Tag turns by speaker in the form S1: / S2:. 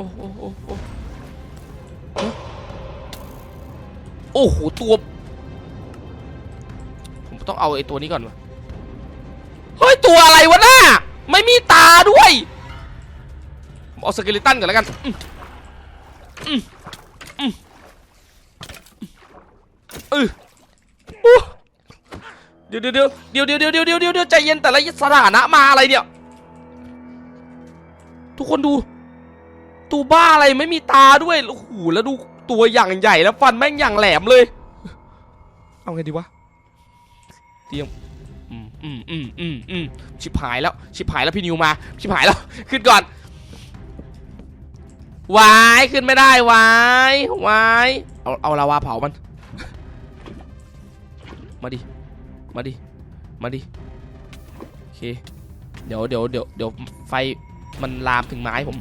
S1: อ้โอ้โอ้โอ้โหตัว ผมต้องเอาไอ้ตัวนี้ก่อนวะเฮ้ย ตัวอะไรวะน่าไม่มีตาด้วยผมเอาสเกลิตันก่อนแล้วกันอืออืมเอออู้เดี๋ยวเดี๋ยวเดี๋ยวเดี๋ยวเดี๋ยวเดี๋ยวเดี๋ยวเดี๋ยวเดี๋ยวใจเย็นแต่ละสถานะมาอะไรเนี่ย ทุกคนดู ตัวบ้าอะไรไม่มีตาด้วยโอ้โหแล้วดูตัวอย่างใหญ่แล้วฟันแม่งอย่างแหลมเลย เอาไงดีวะเตรียมอืมอืมอืมอืมอืมชิบหายแล้วชิบหายแล้วพี่นิวมาชิบหายแล้วขึ้นก่อนวายขึ้นไม่ได้วายวายเอาเอาลาวาเผามัน มาดิมาดิมาดิโอเคเดี๋ยวเดี๋ยวเดี๋ยวเดี๋ยวไฟมันลามถึงไม้ผม